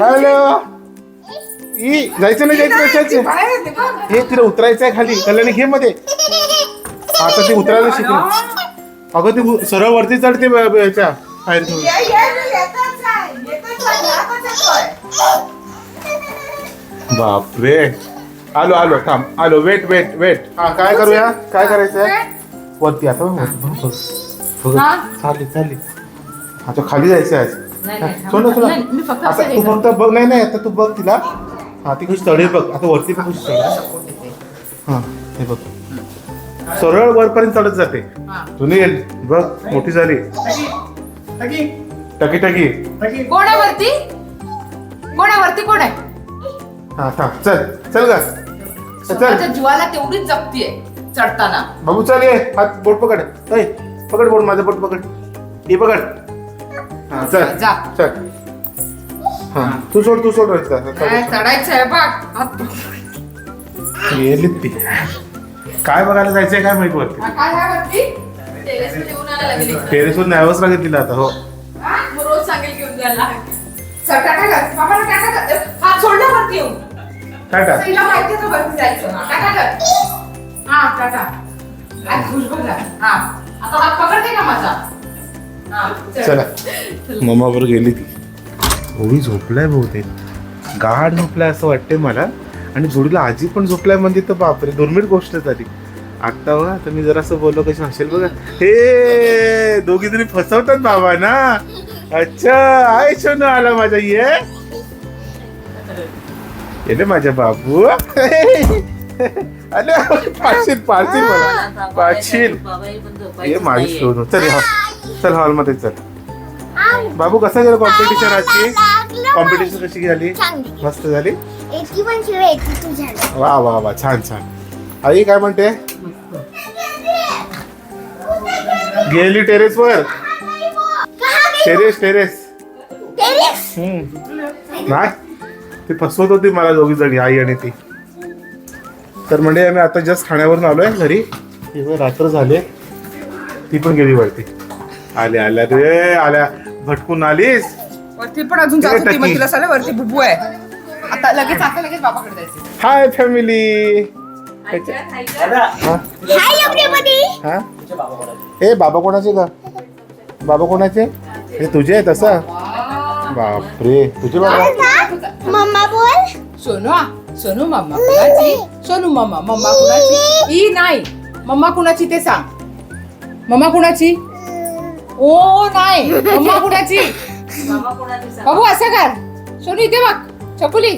Hello E जायचं नाही जायचं जायचं. हे तिला उतरायचं आहे खाली. कल्याणी घे मध्ये. आता ती उतरायला शिकली. अगं ती सरळ वरती चढते याच्या बाहेर घेऊन. आहे, आहे. बापरे. आलो आलो थांब. आलो वेट वेट वेट हा काय करूया? काय करायचंय? वरती आता? चालली चालली. आता खाली जायचं आज. नाही, नाही, मी फक्त आता असं तू हे फक्त बघ नाही नाही आता तू बघ तिला. हा ती कशी चढेल बघ आता वरती पण चढेल हा हे बघ. सरळ वरपर्यंत चढत जाते. हा. तू येईल बघ मोठी झाली. टकी टकी. कोणावरती कोणावरती कोण आहे हा थांब चल चल ग. चल स्वतःच्या जीवाला तेवढीच जगतीये चढताना. बाबू चल ये. हात बोट पकड. ऐ पकड बोट माझं बोट पकड. हे पकड. हा चल. जा. चल. हा तू सोड तू सोड. चढायचं आहे बघ. काय बघायला जायचंय काय माहीत वरती? काय आहे वरती? टेरेसवर येऊन आणायला लागेल इकडं. टेरेसवर न्यावंच लागेल तिला आता हो. हा? मग रोज सांगेल घेऊन जायला टाटा कर. बाबाला टाटा कर. हात सोडला वरती येऊन. टाटा. तिला माहिती आहे तो वरती जायचं? हा, टाटा कर. हा टाटा. काय खुश बघा हा. आता हात पकडते का माझा? चल. मम्मावर गेली ती. ओळी झोपलाय बहुतेक. गाढ झोपलाय असं वाटतंय मला. आणि जोडीला आजी पण झोपलाय म्हणजे तर बापरे दुर्मिळ गोष्ट झाली. आता बघा आता मी जरासं बोललो कशी हसेल बघा. हे दोघी जणी फसवतात बाबा ना. अच्छा आय सोनू आला माझा ये. माझ्या बाबू. अरे पाचशील पाचशील मला पाचशील ये माझी सोनू. चल हा चल हॉलमध्ये चल. बाबू कसं गेलं कॉम्पिटिशन आजची? कॉम्पिटिशन कशी झाली? मस्त झाली? वा वा वा. छान छान. आई काय म्हणते? गेली टेरेस वर टेरेस टेरेस. टेरेस? हम्म. नाही. ती फसवत होती मला दोघी जणी आई आणि ती. तर म्हणजे आम्ही आता जस्ट ठाण्यावरून आलोय घरी. इथं रात्र झाले. ती पण गेली वरती. आल्या आल्या. रे आल्या. भटकून आलीस? वरती पण अजून जात तिकडे होती मग टक्की. तिला सांगा वरती बुबू आहे. आता लगेच आता लगेच बाबाकडे जायचं. Hi family. हा? Hi everybody. हा? ए बाबा कोणाचे का बाबा कोणाचे? हे तुझे आहेत असं? बापरे. तुझे बाबा? मम्मा बोल. सोनू सोनू मम्मा कुणाची? सोनू मम्मा मम्मा कुणाची? ई नाही. मम्मा कुणाची ते सांग. मम्मा कुणाची? ओ नाही. मम्मा कुणाची? बाबू असं कर. सोनू इथे बघ. चकुली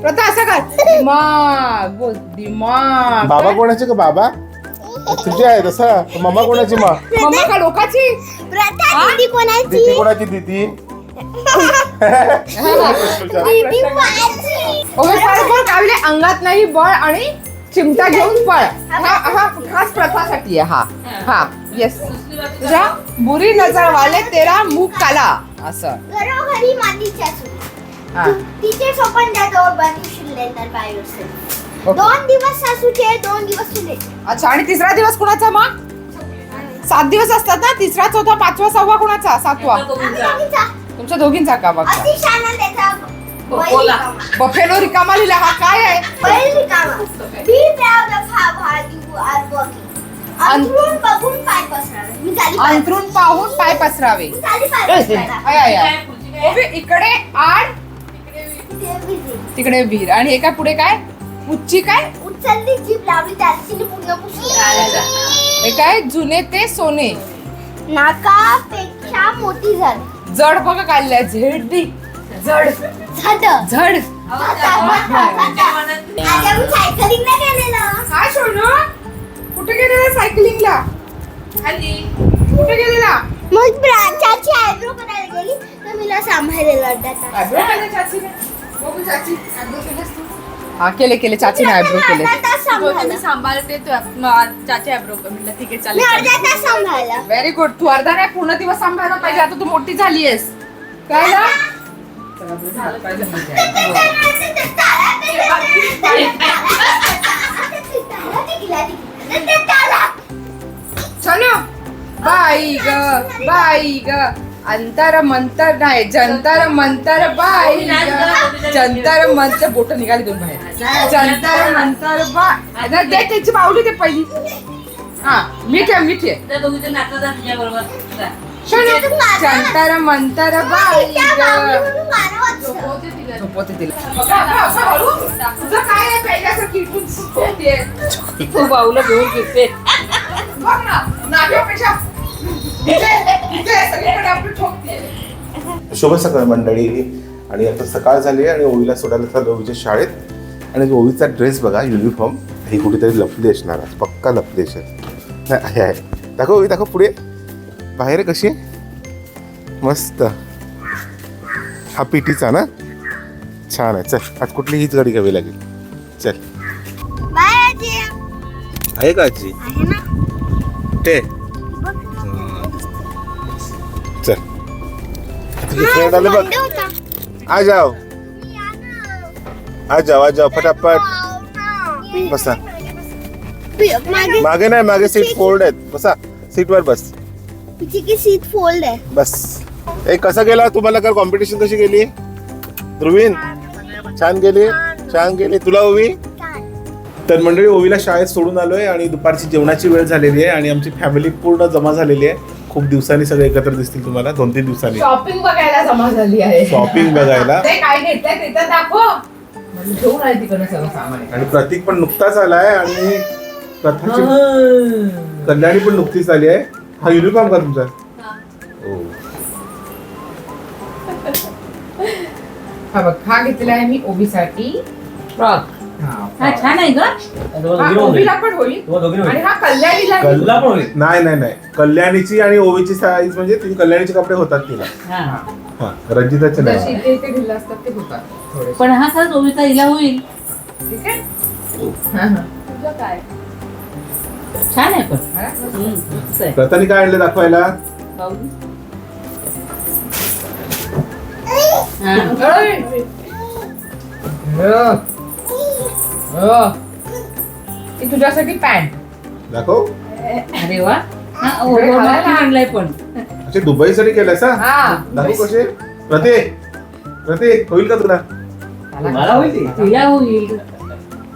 प्रथा असं कर. दिमाग बोल दिमाग. बाबा कोणाचे का बाबा? तुझे आहेत असं मम्मा कोणाची मा मम्मा का लोकाची? प्रथा दीदी कोणाची? दीदी कोणाची दीदी? दीदी अंगात नाही बळ आणि चिमटा घेऊन पळ. हा हा खास प्रथासाठी आहे हा. हा येस तुझ्या बुरी नजर वाले तेरा मुख काला. असं. घरोघरी मातीच्या तिचे स्वपन बाय दोन दिवस सासूचे दोन दिवस अच्छा आणि तिसरा दिवस कुणाचा मग? सात दिवस असतात ना? तिसरा चौथा पाचवा सहावा कुणाचा? सातवा. तुमच्या दोघींचा का बघा बैल. बफेलो रिकामा लिहिला हा काय आहे? अंथरून पाहून पाय पसरावे. इकडे आड. तिकडे विहीर. आणि एका पुढे काय? उच्ची काय? उचलली जीभ लावली त्याची पूर्ण हे काय? जुने ते सोने. नाकापेक्षा मोठी झाली. जड बघा काढल्या झेडी जड. झड झड आता मी सायकलिंगला गेलेलो काय सोनू? कुठे गेलेला सायकलिंगला? कुठे गेलेला? मग ब्रांचाची आयब्रो करायला गेली तर मला सांभाळलेलं आयब्रो चाचीने? बघू चाची. आयब्रो केलेस तू. हा केले केले. चाचीने आयब्रो केले. सांभाळला सांभाळते. तो. चाची आयब्रो म्हटलं ठीक आहे मी चालेल. अर्धा तास सांभाळला. व्हेरी गुड तू अर्धा नाही पूर्ण दिवस सांभाळला पाहिजे. आता तू मोठी झालीयस. काय ना सोनू बाई ग बाई ग. अंतर मंतर नाही जंतर मंतर बाई. जंतर मंतर बोट निघाली दोन बाहेर. जंतर मंतर बा आता दे त्याची पावली ते पहिली. हा मीठ आहे मीठ आहे जंतर मंतर बा त्या बाबूला मारवत जा. झोपवते तिला. तुझं काय आहे. तू बाऊला घेऊन फिरते बघ ना नाट्यापेक्षा शुभ सकाळ मंडळी. आणि आता सकाळ झाली आहे आणि ओवीला सोडायला चाललो ओवीच्या शाळेत. आणि ओवीचा ड्रेस बघा युनिफॉर्म ही कुठेतरी लपली असणार आज. पक्का लपली असेल नाही, आहे आहे. दाखव ओवी दाखव पुढे. बाहेर आहे कशी आहे? मस्त. हा पिटीचा ना? छान आहे. चल आज कुठली हीच गाडी घ्यावी लागेल. चल. आहे का आजी? आहे ना? ते. तुझे फ्रेंड आले बघ. आ जाओ. या ना. आ जाओ आ जाओ फटाफट. बसा. मागे नाही मागे सीट फोल्ड आहेत. बसा. सीटवर बस. की सीट फोल्ड है बस. ए कसा गेला? तुम्हाला काल कॉम्पिटिशन कशी गेली? ध्रुवीन? छान गेली? छान गेली. तुला ओवी? तर मंडळी ओवीला शाळेत सोडून आलोय आणि दुपारची जेवणाची वेळ झालेली आहे आणि आमची फॅमिली पूर्ण जमा झालेली आहे. खूप दिवसांनी सगळे एकत्र दिसतील तुम्हाला दोन तीन दिवसांनी. शॉपिंग बघायला जमा झाली आहे. शॉपिंग बघायला. ते काय घेतलंय ते तर दाखव. म्हणजे घेऊन आले तिकडे सगळं सामान. आणि प्रतीक पण नुकताच आलाय आणि प्रथाची कल्याणी पण नुकतीच आली आहे. हा युनिफॉर्म का तुमचा? हो. हा. बघ हा घेतला आहे मी ओबीसाठी फ्रॉक. हा हा छान आहे ग. हा ओबीला पण होईल. आणि हा कल्याणीला कल्ला पण होईल. नाही नाही नाही. कल्याणीची आणि ओवीची साईज म्हणजे ती कल्याणीचे कपडे होतात तिला. हा. हा रंजिताचे जशी नाही इथे इथे दिलं असतात ते होतात. थोडे पण हा खरंच ओवीचा हिला होईल. ठीक आहे? हा, हा. तुझं काय? छान आहे पण. हा? हम्म, मस्त आहे. प्रथाने काय आणलं दाखवायला. हा. अय! अ. ही तुझ्यासाठी पॅन्ट. दाखव. अरे वा. हा ओ, ओ, नक्की आणलाय पण. अच्छा दुबईसाठी केलंस हा? हा. दाखव कसे. प्रतीक प्रतीक होईल का तुला? मला होईल ती. तिला होईल.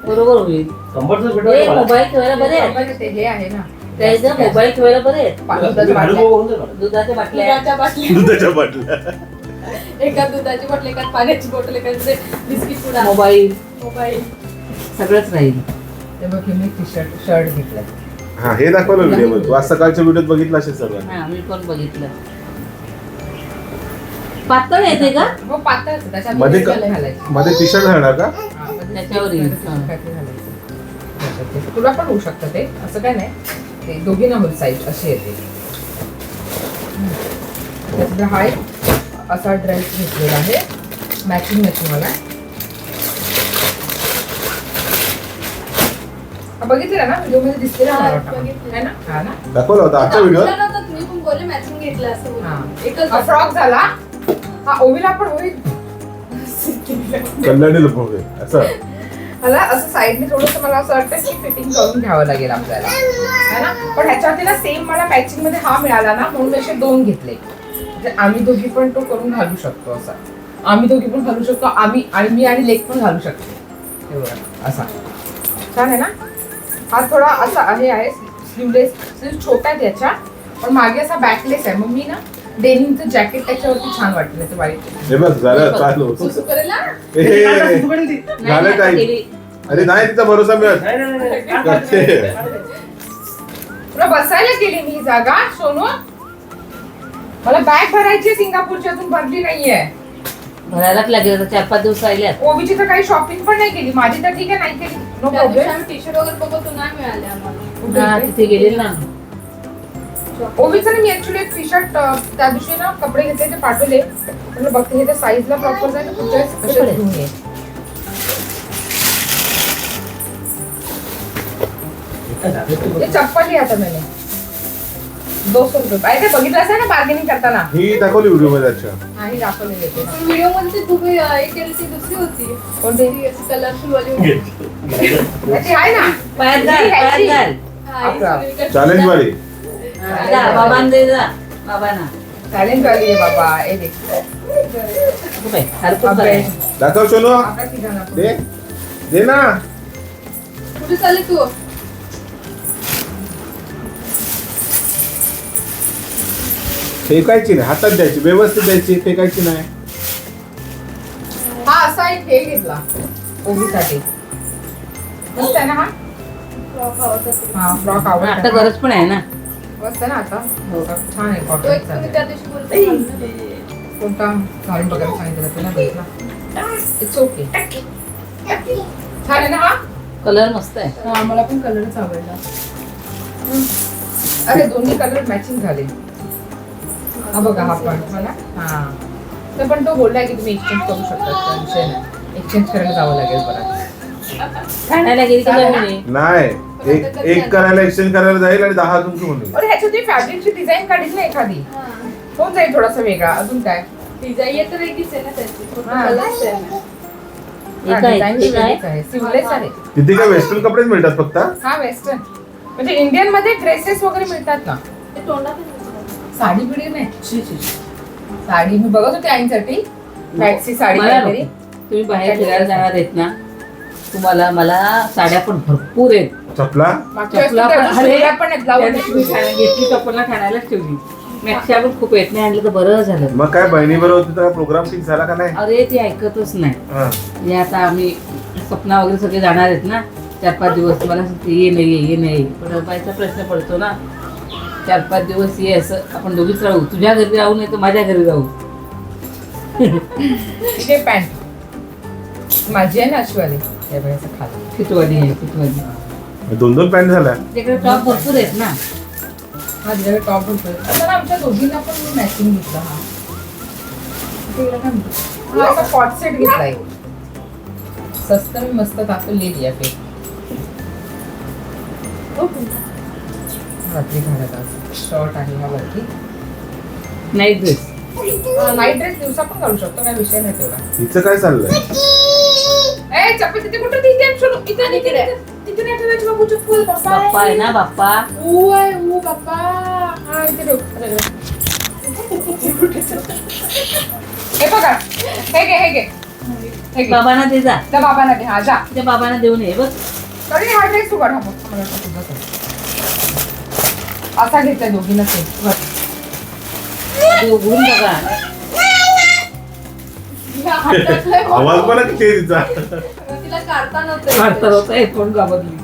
बरोबर होईल. कंबरचं हे भेटलं मला. मोबाईल ठेवायला बरे आहेत. ते हे आहे ना. त्याचं मोबाईल ठेवायला बरे आहेत. पा- तुम्ही दुधाचं. बघून दे मला. दुधाच्या बाटल्या. दुधाच्या बाटल्या. दुधाच्या बाटल्या. एका दुधाची बॉटल एका पाण्याची बॉटल एका बिस्किट पुडा. मोबाईल. मोबाईल. सगळंच राहील. ते बघ हे मी टी शर्ट शर्ट घेतलं. हा हे दाखवलं व्हिडिओमध्ये. तू आज सकाळच्या व्हिडिओत बघितलं असेल सर्व हा मी पण बघितलं. पातळ येते का? हो पातळ असतं, त्याच्यात मध्ये मध्ये का- घालायचं. मध्ये टी शर्ट घालणार का? हा, मध्ये त्याच्यावर येईल. हा. काहीतरी घालायचं. त्याच्यात ते. तुला पण होऊ शकतं ते. असं काय नाही. ते दोघींना होईल साईज अशी येते त्याच्यात हा एक असा ड्रेस घेतलेला आहे. मॅचिंग मॅचिंग मला बघितलेला ना? व्हिडिओमध्ये दिसलेला दाखवला होता आजच्या व्हिडिओ दाखवलं नव्हतं, तुम्ही पण बोलले मॅचिंग घेतलं असं. हा. एकच फ्रॉक झाला. हा ओवीला पण होईल कल्याणी असं. मला असं साईडने थोडंसं मला असं वाटतं की फिटिंग करून घ्यावं लागेल आपल्याला. है ना? पण ह्याच्यावरती ना सेम मला मॅचिंगमध्ये हा मिळाला ना म्हणून मी असे दोन घेतले. म्हणजे आम्ही दोघी पण तो करून घालू शकतो असा. आम्ही दोघी पण घालू शकतो आम्ही आणि मी आणि लेक पण घालू शकतो. हे बघा असा. छान आहे ना? हा थोडा असा आहे आहे स्लीवलेस स्लीव छोटा आहे त्याच्या पण मागे असा बॅकलेस आहे. मग मी ना डेनिमचं जॅकेट त्याच्यावरती छान वाटलं त्याचं वाईट हे बघ झालं चालू सुसू करेल ना ए, नाही, झालं नाही, टाईम गेली. अरे नाही तिचा भरोसा मिळत. नाही, नाही, नाही, नाही. करते. तुला बसायला गेली मी ही जागा सोनू. मला बॅग भरायची आहे सिंगापूरची अजून भरली नाहीये. भरायलाच लागेल आता चार पाच दिवस राहिल्यात ओबीची तर काही शॉपिंग पण नाही केली. माझी तर ठीक आहे नाही केली. नो त्या दिवशी प्रॉब्लेम टी शर्ट वगैरे बघतो नाही मिळाले आम्हाला. तिथे गेलेल ना. मी ऍक्च्युली एक टी शर्ट त्या दिवशी ना कपडे घेतले ते पाठवले. बघते हे तर साईजला प्रॉपर जाईल पुढच्या वेळेस असेच तिकडे. घेऊन ये. चप्पल ही आता मैंने दो सौ रुपये काय ते बघितलं असेल ना बार्गेनिंग करताना ही दाखवली व्हिडिओमध्ये अच्छा हा। ही दाखवलेली होती पण व्हिडिओमध्ये ती तुम्ही अं, एक केली ती दुसरी होती कोणती कलरफुल वाली होती याची आहे ना? पायात घाल पायात घाल हा, ही आपला. सगळीकडे- चॅलेंज वाली। हा, जा बाबांना दे जा बाबांना चॅलेंज वाली आहे बाबा ए देख। खूप आहे. हरकत अबे. आहे. दाखव सोनू आपल्या तिघांना पण. दे दे ना कुठे चालली तू फेकायची नाही हातात द्यायची व्यवस्थित द्यायची फेकायची नाही हा असा एक हे घेतला. मस्त आहे ना हा? फ्रॉक. हा आता आवडतो गरज पण आहे ना. मस्त आहे ना आता? हो. छान आहे तो एक त्या दिवशी बोलते. कोणता? घालून बघायला सांगितलं तुला घेतला इट्स ओके छान आहे ना हा? कलर मस्त आहे. हा मला पण कलरच आवडला. अरे दोन्ही कलर मॅचिंग झाले. हा बघा हा पण हा. तर पण तो बोललाय की तुम्ही एक्सचेंज करू शकता. विषय नाही. एक्सचेंज करायला जावं लागेल परत गेली की नाही एक एक करायला एक्सचेंज करायला जाईल आणि दहा तुमची होईल अरे ह्याच्यात फॅब्रिकची डिझाईन काढली ना एखादी? हा. होऊन जाईल थोडासा वेगळा. अजून काय? डिझाईन येत वेगळीच आहे ना त्याची. आहे. तिथे काय वेस्टर्न कपडेच मिळतात फक्त? हा वेस्टर्न म्हणजे इंडियनमध्ये ड्रेसेस वगैरे मिळतात ना? ते तोंडात. साडी बिडी नाही. शी, शी, शी. साडी मी बघत होते आईंसाठी. फॅक्सी साडी मला काहीतरी. नको. तुम्ही बाहेर फिरायला जाणार आहेत ना तुम्हाला मला साड्या पण भरपूर आहेत. चपला? मागच्या वेळेस चपला पण त्या अरे शिवल्या पण आहेत त्या ब्लाऊज दिवशी मी खायला घेतली चप्पलला खाण्यालाच ठेवली. मॅक्सिया पण खूप येत नाही आणलं तर बरं झालं. मग काय बहिणी बरोबर होती तर प्रोग्राम फिक्स झाला का नाही? अरे ती ऐकतच नाही. हा. हे आता आम्ही स्वप्ना वगैरे सगळे जाणार आहेत ना चार पाच दिवस. मला सांगते ये नाही ये, ये नाही. पण बायचा प्रश्न पडतो ना. चार पाच दिवस ये असं आपण दोघीच राहू. तुझ्या घरी राहू नाही तर माझ्या घरी राहू. हे पॅन्ट माझी आहे ना अशिवाली हे बघायचं खाली. फिटवाडी आहे फिटवाडी दोन दोन पॅन्ट झाल्या. तिकडे टॉप भरपूर आहेत ना. हा तिच्याकडे टॉप होतो आता ना आमच्या दोघींना पण मी मॅचिंग घेतला हा. तिकडे काय म्हणतो? हा असा कॉट सेट घेतलाय. स्वस्त मी मस्त ताकद ले लिया पे रात्री घालत आज. शर्ट आहे हा वरती. नाईट ड्रेस नाईट ड्रेस दिवसा पण घालू शकतो काय विषय नाही तेवढा. हिचं काय चाललंय? ए चप्पल तिथे कुठं तिथे सोडू इथे नाही तिथे तिथे नाही ठेवायची बाबू चप्पल. बाप्पा. आहे ना बाप्पा. ऊ आहे ऊ बाप्पा. हा इथे ठेव. अरे, अरे. हे बघा. हे घे हे घे. हे घे. बाबांना दे जा. त्या बाबांना घे हा जा. त्या बाबांना देऊन ये बघ. तरी हा ड्रेस तू काढा मग. मला वाटलं तुझाच आहे. असा घेतलाय बघा हातातलं आहे. आवाज पण किती आहे तिचा. तिला काढता नव्हतं काढता होता हेडफोन गाबरली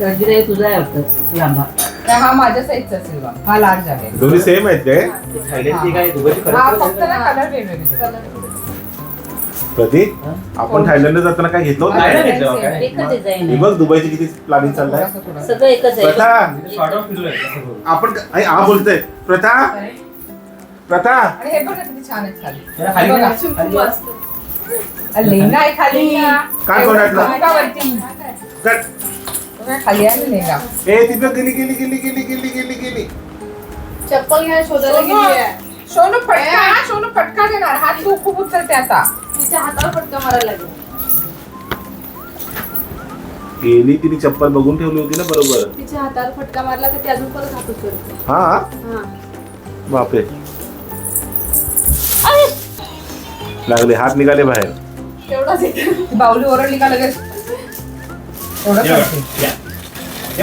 रंजिरा तुझा आहे वाटतं. लांबा. हा माझ्या साईजचा असेल बा हा लार्ज आहे दोन्ही सेम आहेत काय? थायलंडची काय दुबईची हा. फरक फक्त ना कलर वेगवेगळे. प्रतीक आपण थायलंडला जाताना काय नाही काय? काय हे आहे बघ दुबईची किती प्लॅनिंग चाललाय. थोडासा थोडासा. सगळं एकच आहे. प्रथा. करू? आपण आई आ बोलतोय. प्रथा. प्रथा. हे बघा किती छान आहेत खाली. आहे काय खाली आहे लेंगा. ए तिथं गेली गेली गेली गेली गेली गेली गेली. चप्पल घ्यायला शोधायला गेली आहे. सोनू फटका हा, सोनू फटका देणार. हात तू खूप उचलते आता. तिच्या हातावर फटका मारायला लागेल. गेली तिने चप्पल बघून ठेवली होती ना बरोबर? तिच्या हातावर फटका मारला तर ती अजून परत हात उचलते. हा? हा. बापरे. लागले हात निघाले बाहेर. तेवढाच ती बाहुली ओरडली का लगेच.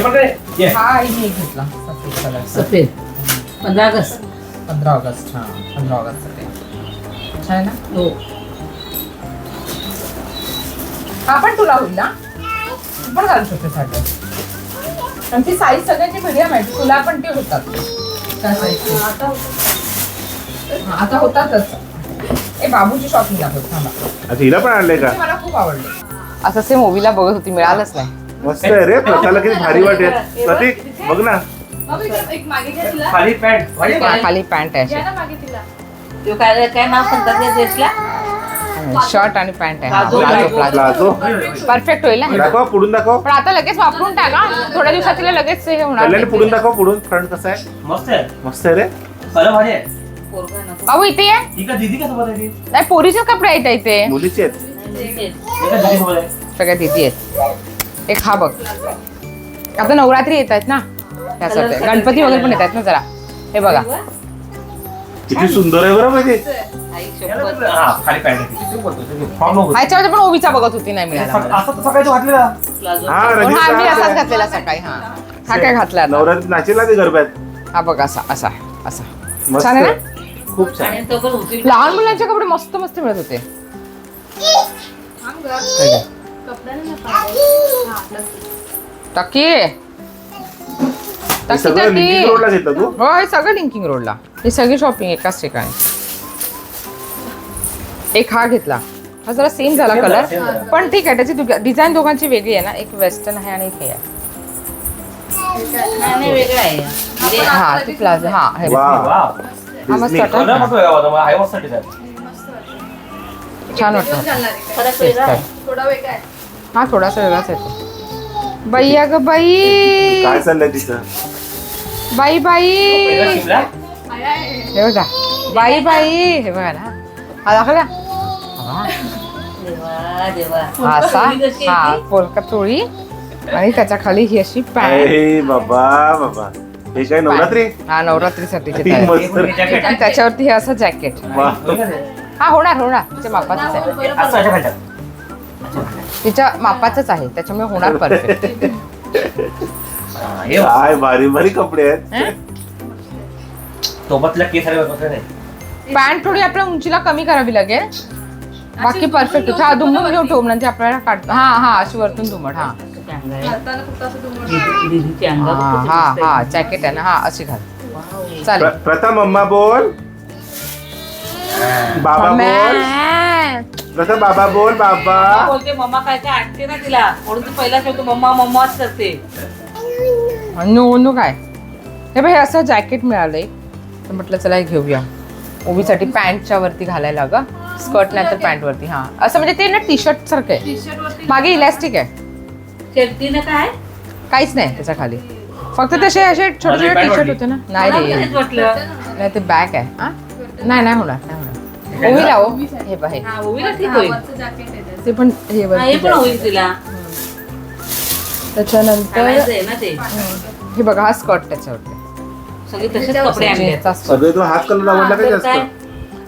बघ रे. ये. हा आईने एक घेतला. सफेद कलरचा. सफेद. पंधरा ऑगस्ट. पंधरा ऑगस्ट हा पंधरा ऑगस्टसाठी. छान आहे ना? हो. हा पण तुला होईल ना? तू पण घालू शकते साडी. आणि ती साईज सगळ्यांची मीडियम आहे तुला पण ते होतात. त्या साईजचे आता हा, आता होतातच. ए बाबूची शॉपिंग दाखव थांबा. अच्छा हिला पण आणलंय का? ते मला खूप आवडले. असं सेम मूवीला बघत होती मिळालंच नाही. मस्त आहे रे. प्रथाला किती भारी वाटेल. प्रतीक बघ ना. बाबा, एक- एक मागे घ्या तिला. खाली पॅन्ट वाली खाली पॅन्ट आहे. घ्या ना मागे तिला. तो काय काय नाव सांगतात त्या ड्रेसला शर्ट आणि पॅन्ट आहे. प्लाझो, परफेक्ट होईल ना? दाखव पुढून दाखव. पण आता लगेच वापरून टाका. थोड्या दिवसात तिला लगेच हे होणार. कल्याणी पुढून दाखव पुढून. फ्रंट कसं आहे? मस्त आहे. मस्त आहे रे. भारी आहे. बाबू इथे ये. ही का दीदी का सोबत आहे ती? नाही पोरीचे कपडे आहेत इथे. मुलीची आहेत. ही का दीदी सोबत आहे? सगळ्या दिदी आहेत. एक हा बघ. आता नवरात्री येत आहेत ना? त्यासाठी गणपती वगैरे पण येत आहेत ना जरा. हे बघा. किती सुंदर आहे बरं म्हणजे. हा. ह्याच्यामध्ये पण ओवीचा बघत होती नाही मिळाला हा पण हा मी असाच काय? घातलेला सकाळी हा. हा काय घातला? नवरात्री नाचेल ना ते गरब्यात. हा बघ असा असा असा. मस्त छान आहे खूप छान आणि तो पण होती लहान मुलांचे कपडे मस्त मस्त मिळत होते. थांब हा, सगळं लिंकिंग रोडला टक्की घेतलं तू. हो हे सगळं लिंकिंग रोडला हे सगळी शॉपिंग एकाच ठिकाणी. एक हा घेतला. हा जरा सेम झाला कलर. पण ठीक आहे त्याची डिझाईन दोघांची वेगळी आहे ना. एक वेस्टर्न आहे आणि एक हे आहे. नाही वेगळा आहे. हा ती प्लाझो हा हे बघ. हा मस्त. वाटतो. छान वाटतं. फरक वेगळा आहे. थोडा वेगळा आहे. हा थोडासा वेगळाच येतो बाई अगं बाई. काय चाललंय तिचं? बाई बाई. हे बघा. बाई बाई. हे बघा ना. हा दाखवला. देवा देवा असा. हा? पोलका चोळी आणि त्याच्याखाली ही अशी अरे बाबा बाबा. हे काय नवरात्री? हा. मस्त. हे. आणि त्याच्यावरती हे असं जॅकेट वा. हा होणार होणार. तिच्या मापाचंच आहे. तिच्या मापाचंच आहे. त्याच्यामुळे होणार परफेक्ट हा, हे. काय भारी भारी कपडे आहेत सोबतल्या केस आले बघ, नाही. पॅन्ट थोडी आपल्या उंचीला कमी करावी लागेल बाकी परफेक्ट हा दुमडून घेऊ ठेवू म्हणजे आपल्याला काढतो हा हा अशी वरतून दुमड हा आहे. फक्त असं दुमडून हा हा आहे. हा जॅकेट आहे ना हा अशी घाल. चालेल प्र- प्रथम अम्मा बोल बाबा बोल मम्मा. प्रथम बाबा बोल बाबा मम्मा बोलते मम्मा काय काय आणते ना तिला म्हणून ती पहिला शेवटी मम्मा मम्माच करते नो नो काय? हे हे असं जॅकेट मिळालंय. तर म्हटलं चला हे घेऊया. ओबीसाठी पॅन्टच्या वरती घालायला ग स्कर्ट नाही तर पॅन्ट वरती हा. असं म्हणजे ते ना टी शर्ट सारखं आहे. मागे इलॅस्टिक आहे. काय? काहीच नाही त्याच्याखाली. फक्त तसे असे छोटे छोटे टी शर्ट. होते ना. नाही रे. नाही ते बॅग आहे. हा? नाही नाही होणार नाही होणार. ओवीला ओ हे बघ हे. हा ओवीला ठीक होईल. वरचं jacket आहे त्याचं. ते पण हे हा, हे पण होईल तिला. त्याच्यानंतर घालायचं आहे ना ते. हम्म. हे बघा हा स्कर्ट त्याच्यावरती. सगळे तसेच कपडे आणले. जीन्सचा skirt. सगळे तो हात कलर आवडला काय तर जास्त काय?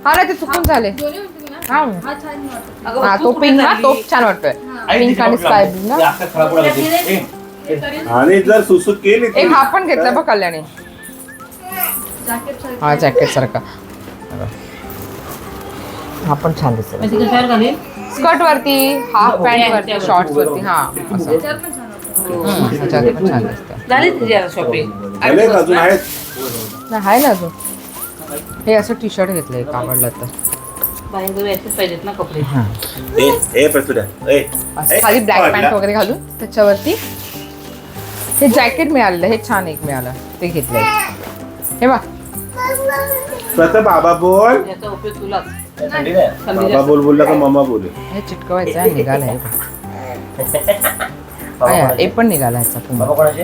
हा ना ते चुकून झाले. हा. हा छान वाटत अगं, हा तू तो कुठे पिंक ना चालली? तो छान वाटतोय. पिंक आणि स्काय. ब्लू ना. आणि जर सुसुक केली एक हा पण घेतला बघ कल्याणी. जॅकेट हा जॅकेट सारखा. हा पण छान कशावर घालील स्कर्ट वरती हाफ हो, पॅन्ट वरती. शॉर्ट्स वरती. हा असं त्याच्यावर पण छान वाटतं हम्म, त्याच्यावरती पण छान दिसतं. झाली तुझी आता शॉपिंग झाले का अजून आहेत? नाही आहे ना अजून. हे असं टी शर्ट घेतलंय एक आवडलं तर. बाहेर जाऊ याचेच पाहिजेत ना कपडे. ए ए प्रस्तुत्या ए असं खाली ब्लॅक? पॅन्ट वगैरे घालून त्याच्यावरती हे जॅकेट मिळालेलं हे छान एक मिळालं ते घेतलंय. हे बघ. बाबा बोल. याचा उपयोग तुलाच. बाबा. बोल बोलला का मम्मा बोले. हे चिटकवायचं आहे निघालं हे बघ. हे कोणाचे? पण निघाला ह्याचा बाबा कोणाचे?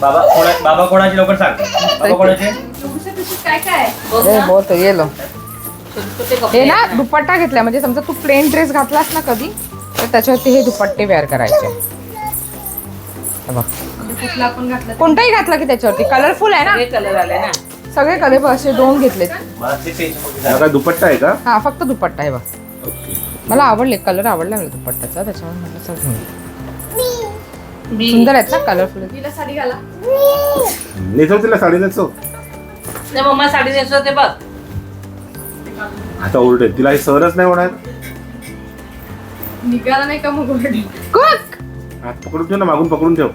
बाबा कोणा बाबा कोणाचे लवकर सांग. बाबा कोणाचे? एवढ्या पिशवीत काय काय आहे? बघ अरे ना, बहुत हे. दुपट्टा घेतलाय. म्हणजे समजा तू प्लेन ड्रेस घातलास ना कधी तर त्याच्यावरती हे दुपट्टे वेअर करायचे. हे बघ. कुठला आपण घातला तरी. कोणताही घातला की त्याच्यावरती. कलरफुल आहे ना? सगळे कलर आले ना. सगळे कलर असे दोन घेतलेत. मला ते हा. काय दुपट्टा आहे का? हा फक्त दुपट्टा आहे बघ. मला आवडले कलर आवडला मला दुपट्टाचा त्याच्यामुळे म्हटलं चल. घेऊन ये. मी सुंदर आहेत ना कलरफुल तिला साडी घाला. नेसव तिला साडी नेसव. नाही, मम्मा साडी नेसवते बघ. आता उलट तिला हे सहरच नाही होणार. निघाला नाही का मग. कुक! हात पकडून ठेव ना मागून पकडून ठेव.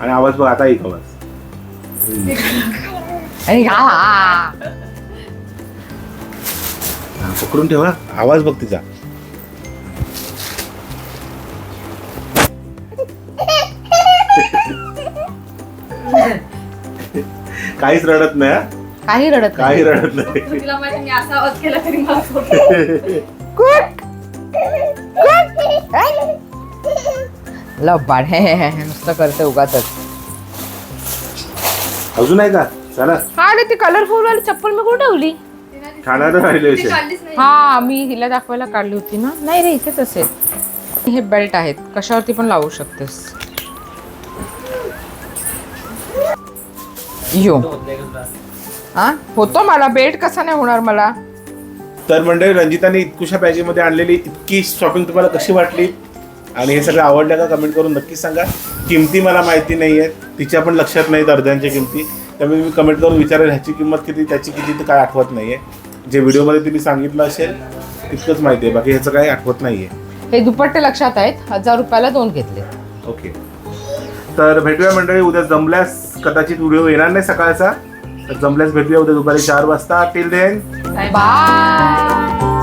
आणि आवाज बघ आता एक आवाज. आणि हा, हा. हा, पकडून ठेवा आवाज बघ तिचा. काहीच रडत नाही हा? काही रडत काही रडत नाही. तिला माहिती मी असा आवाज केला तरी मला सोडतं. कुक लबाड हे हे, हे, हे, नुसतं करते उगाच अजून आहे का? चला. हा अरे ती कलरफुल वाली चप्पल मी कुठे ठेवली? ती नाही दिसली. ठाण्याला राहिले ती विषय काढलीच नाही. हा मी हिला दाखवायला काढली होती ना. नाही रे इथेच असेल. हे बेल्ट आहेत. कशावरती पण लावू शकतेस. यो. हा? होतो मला. बेड कसा नाही होणार मला? तर मंडळी रंजिताने इतकुशा बॅगेमध्ये आणलेली इतकी शॉपिंग तुम्हाला कशी वाटली? आणि हे सगळं आवडलं का कमेंट करून नक्की सांगा. किमती मला माहिती नाही आहेत तिच्या पण लक्षात नाहीत अर्ध्यांच्या किमती. त्यामुळे मी कमेंट करून विचारेल ह्याची किंमत किती त्याची किती तर काय आठवत नाही आहे जे व्हिडिओमध्ये तुम्ही सांगितलं असेल तितकंच माहिती आहे. बाकी ह्याचं काही आठवत नाही आहे हे दुपट्टे लक्षात आहेत. हजार रुपयाला दोन घेतले ओके. तर भेटूया मंडळी उद्या जमल्यास. कदाचित व्हिडिओ येणार नाही सकाळचा. तर जमल्यास भेटूया उद्या दुपारी चार वाजता. Till then bye bye